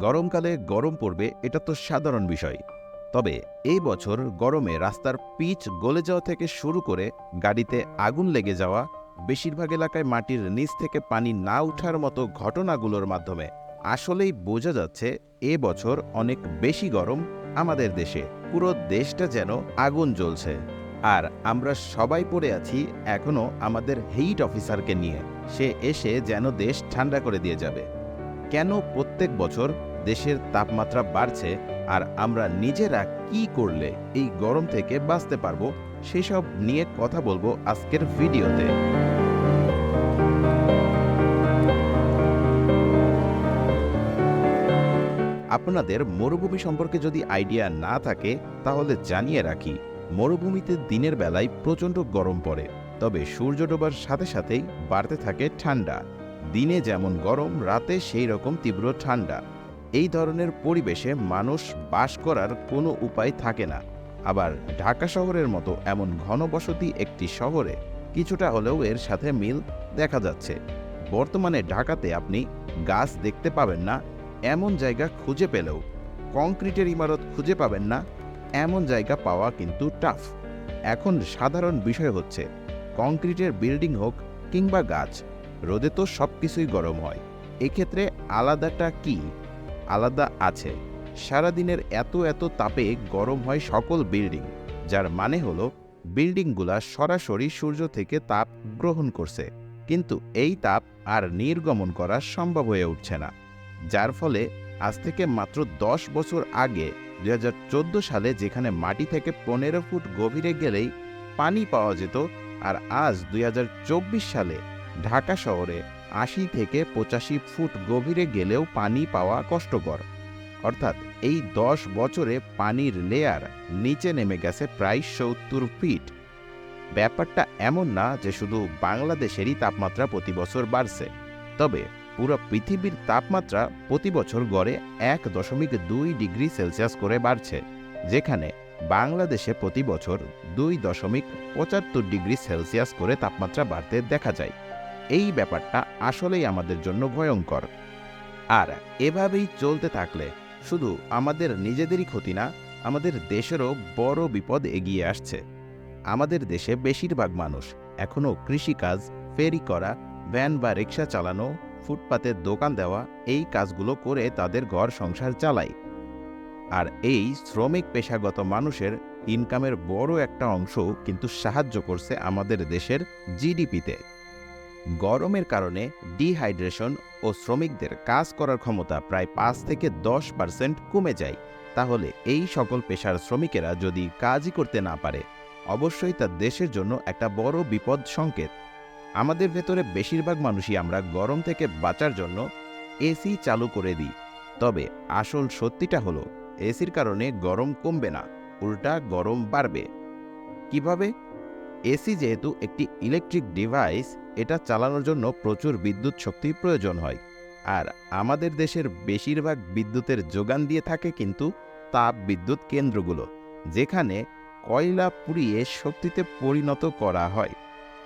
গরমকালে গরম পড়বে, এটা তো সাধারণ বিষয়। তবে এই বছর গরমে রাস্তার পিচ গলে যাওয়া থেকে শুরু করে গাড়িতে আগুন লেগে যাওয়া, বেশিরভাগ এলাকায় মাটির নিচ থেকে পানি না ওঠার মতো ঘটনাগুলোর মাধ্যমে আসলেই বোঝা যাচ্ছে এ বছর অনেক বেশি গরম আমাদের দেশে। পুরো দেশটা যেন আগুন জ্বলছে। আর আমরা সবাই পড়ে আছি এখনও আমাদের হেইট অফিসারকে নিয়ে। সে এসে যেন দেশ ঠান্ডা করে দিয়ে যাবে। কেন প্রত্যেক বছর দেশের তাপমাত্রা বাড়ছে আর আমরা নিজেরা কি করলে এই গরম থেকে বাঁচতে পারব সেসব নিয়ে কথা বলব আজকের ভিডিওতে। আপনাদের মরুভূমি সম্পর্কে যদি আইডিয়া না থাকে, তাহলে জানিয়ে রাখি, মরুভূমিতে দিনের বেলায় প্রচণ্ড গরম পড়ে, তবে সূর্য ডোবার সাথে সাথেই বাড়তে থাকে ঠান্ডা। দিনে যেমন গরম, রাতে সেই রকম তীব্র ঠান্ডা। এই ধরনের পরিবেশে মানুষ বাস করার কোনো উপায় থাকে না। আবার ঢাকা শহরের মতো এমন ঘনবসতি একটি শহরে কিছুটা হলেও এর সাথে মিল দেখা যাচ্ছে। বর্তমানে ঢাকাতে আপনি গাছ দেখতে পাবেন না, এমন জায়গা খুঁজে পেলেও। কংক্রিটের ইমারত খুঁজে পাবেন না, এমন জায়গা পাওয়া কিন্তু টাফ। এখন সাধারণ বিষয় হচ্ছে, কংক্রিটের বিল্ডিং হোক কিংবা গাছ রোদে তো সব কিছুই গরম হয়। এক্ষেত্রে আলাদাটা কি? আলাদা আছে। সারাদিনের এত এত তাপে গরম হয় সকল বিল্ডিং, যার মানে হলো বিল্ডিংগুলা সরাসরি সূর্য থেকে তাপ গ্রহণ করছে। কিন্তু এই তাপ আর নির্গমন করা সম্ভব হয়ে উঠছে না। যার ফলে আজ থেকে মাত্র দশ বছর আগে দুই হাজার চোদ্দ সালে যেখানে মাটি থেকে পনেরো ফুট গভীরে গেলেই পানি পাওয়া যেত, আর আজ দুই হাজার চব্বিশ সালে ঢাকা শহরে আশি থেকে পঁচাশি ফুট গভীরে গেলেও পানি পাওয়া কষ্টকর। অর্থাৎ এই দশ বছরে পানির লেয়ার নিচে নেমে গেছে প্রায় সত্তর ফিট ব্যাপারটা এমন না যে শুধু বাংলাদেশেরই তাপমাত্রা প্রতি বছর বাড়ছে, তবে পুরো পৃথিবীর তাপমাত্রা প্রতি বছর গড়ে এক দশমিক দুই ডিগ্রি সেলসিয়াস করে বাড়ছে, যেখানে বাংলাদেশে প্রতি বছর দুই দশমিক পঁচাত্তর ডিগ্রি সেলসিয়াস করে তাপমাত্রা বাড়তে দেখা যায়। এই ব্যাপারটা আসলেই আমাদের জন্য ভয়ঙ্কর। আর এভাবেই চলতে থাকলে শুধু আমাদের নিজেদেরই ক্ষতি না, আমাদের দেশেরও বড় বিপদ এগিয়ে আসছে। আমাদের দেশে বেশিরভাগ মানুষ এখনও কৃষিকাজ, ফেরি করা, ভ্যান বা রিক্সা চালানো ফুটপাতে দোকান দেওয়া, এই কাজগুলো করে তাদের ঘর সংসার চালায়। আর এই শ্রমিক পেশাগত মানুষের ইনকামের বড় একটা অংশ কিন্তু সাহায্য করছে আমাদের দেশের জিডিপিতে গরমের কারণে ডিহাইড্রেশন ও শ্রমিকদের কাজ করার ক্ষমতা প্রায় পাঁচ থেকে দশ পার্সেন্ট কমে যায়। তাহলে এই সকল পেশার শ্রমিকেরা যদি কাজই করতে না পারে, অবশ্যই তা দেশের জন্য একটা বড় বিপদ সংকেত। আমাদের ভেতরে বেশিরভাগ মানুষই আমরা গরম থেকে বাঁচার জন্য এসি চালু করে দিই। তবে আসল সত্যিটা হলো, এসির কারণে গরম কমবে না, উল্টা গরম বাড়বে। কীভাবে? এসি যেহেতু একটি ইলেকট্রিক ডিভাইস এটা চালানোর জন্য প্রচুর বিদ্যুৎ শক্তি প্রয়োজন হয়। আর আমাদের দেশের বেশিরভাগ বিদ্যুতের যোগান দিয়ে থাকে কিন্তু তাপ বিদ্যুৎ কেন্দ্রগুলো, যেখানে কয়লা পুড়িয়ে শক্তিতে পরিণত করা হয়।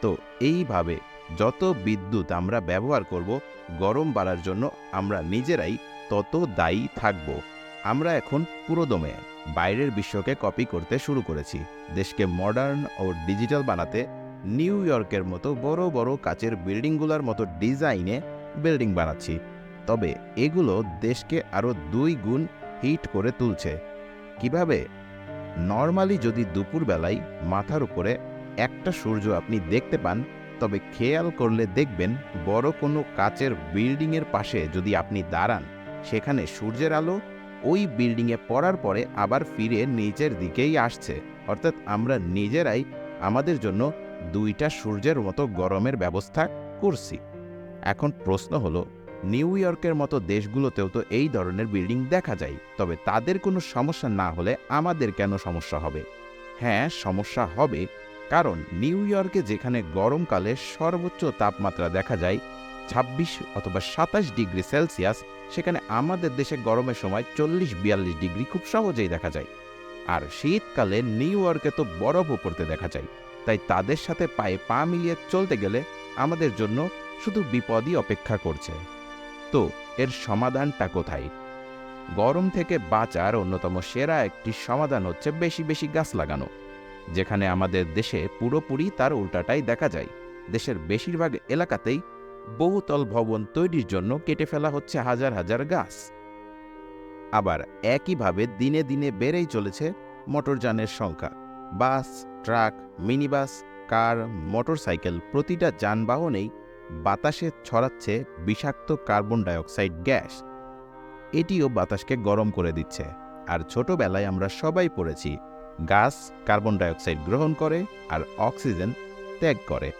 তো এইভাবে যত বিদ্যুৎ আমরা ব্যবহার করব, গরম বাড়ার জন্য আমরা নিজেরাই তত দায়ী থাকব। আমরা এখন পুরোদমে। বাইরের বিশ্বকে কপি করতে শুরু করেছি। দেশকে মডার্ন ও ডিজিটাল বানাতে নিউ ইয়র্কের মতো বড় বড় কাচের বিল্ডিংগুলোর মতো ডিজাইনে বিল্ডিং বানাচ্ছি। তবে এগুলো দেশকে আরও দুই গুণ হিট করে তুলছে। কীভাবে? নর্মালি যদি দুপুরবেলায় মাথার উপরে একটা সূর্য আপনি দেখতে পান, তবে খেয়াল করলে দেখবেন বড় কোনো কাচের বিল্ডিংয়ের পাশে যদি আপনি দাঁড়ান, সেখানে সূর্যের আলো ওই বিল্ডিংয়ে পড়ার পরে আবার ফিরে নিচের দিকেই আসছে। অর্থাৎ আমরা নিজেরাই আমাদের জন্য দুইটা সূর্যের মতো গরমের ব্যবস্থা করছি। এখন প্রশ্ন হলো, নিউ ইয়র্কের মতো দেশগুলোতেও তো এই ধরনের বিল্ডিং দেখা যায়, তবে তাদের কোনো সমস্যা না হলে আমাদের কেন সমস্যা হবে? হ্যাঁ সমস্যা হবে, কারণ নিউ ইয়র্কে যেখানে গরমকালে সর্বোচ্চ তাপমাত্রা দেখা যায় ছাব্বিশ অথবা সাতাশ ডিগ্রি সেলসিয়াস, সেখানে আমাদের দেশে গরমের সময় চল্লিশ বিয়াল্লিশ ডিগ্রি খুব সহজেই দেখা যায়। আর শীতকালে নিউ ইয়র্কে তো বরফও পড়তে দেখা যায়। তাই তাদের সাথে পায়ে পা মিলিয়ে চলতে গেলে আমাদের জন্য শুধু বিপদই অপেক্ষা করছে। তো এর সমাধানটা কোথায়? গরম থেকে বাঁচার অন্যতম সেরা একটি সমাধান হচ্ছে বেশি বেশি গাছ লাগানো, যেখানে আমাদের দেশে পুরোপুরি তার উল্টাটাই দেখা যায়। দেশের বেশিরভাগ এলাকাতেই বহুতল ভবন তৈরির জন্য কেটে ফেলা হচ্ছে হাজার হাজার গাছ। আবার একইভাবে দিনে দিনে বেড়েই চলেছে মোটরযানের সংখ্যা। Bus, truck, minibus, car, motorcycle প্রতিটা যানবাহনেই বাতাসে ছড়াচ্ছে বিষাক্ত কার্বন ডাইঅক্সাইড গ্যাস। এটিও বাতাসকে গরম করে দিচ্ছে। আর ছোটবেলায় আমরা সবাই পড়েছি, গাছ কার্বন ডাইঅক্সাইড গ্রহণ করে আর অক্সিজেন ত্যাগ করে।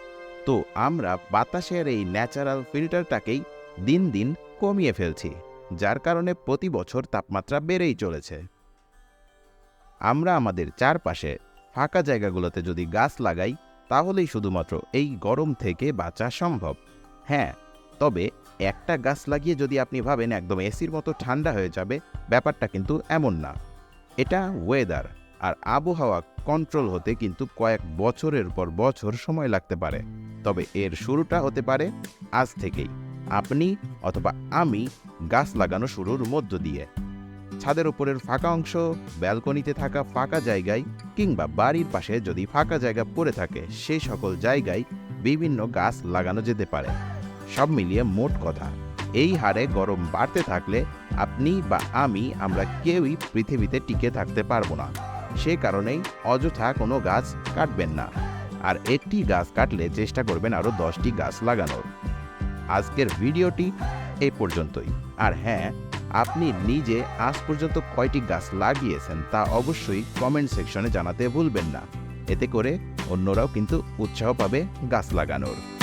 তো আমরা বাতাসের এই ন্যাচারাল ফিল্টারটাকেই দিন দিন কমিয়ে ফেলছি, যার কারণে প্রতি বছর তাপমাত্রা বেড়েই চলেছে। আমরা আমাদের চারপাশে ফাঁকা জায়গাগুলোতে যদি গাছ লাগাই, তাহলেই শুধুমাত্র এই গরম থেকে বাঁচা সম্ভব। হ্যাঁ তবে একটা গাছ লাগিয়ে যদি আপনি ভাবেন একদম এসির মতো ঠান্ডা হয়ে যাবে, ব্যাপারটা কিন্তু এমন না। এটা ওয়েদার আর আবহাওয়া কন্ট্রোল হতে কিন্তু কয়েক বছরের পর বছর সময় লাগতে পারে। তবে এর শুরুটা হতে পারে আজ থেকেই। আপনি অথবা আমি গাছ লাগানো শুরুর মধ্য দিয়ে। ছাদের উপরের ফাঁকা অংশ, ব্যালকনিতে থাকা ফাঁকা জায়গায় কিংবা বাড়ির পাশে যদি ফাঁকা জায়গা পড়ে থাকে সেই সকল জায়গায় বিভিন্ন গাছ লাগানো যেতে পারে। সব মিলিয়ে মোট কথা, এই হারে গরম বাড়তে থাকলে আপনি বা আমি আমরা কেউই পৃথিবীতে টিকে থাকতে পারব না। সে কারণেই অযথা কোনো গাছ কাটবেন না। আর একটি গাছ কাটলে চেষ্টা করবেন আরও দশটি গাছ লাগানোর। আজকের ভিডিওটি এ পর্যন্তই। আর হ্যাঁ আপনি নিজে আজ পর্যন্ত কয়টি গাছ লাগিয়েছেন তা অবশ্যই কমেন্ট সেকশনে জানাতে ভুলবেন না। এতে করে অন্যরাও কিন্তু উৎসাহ পাবে গাছ লাগানোর।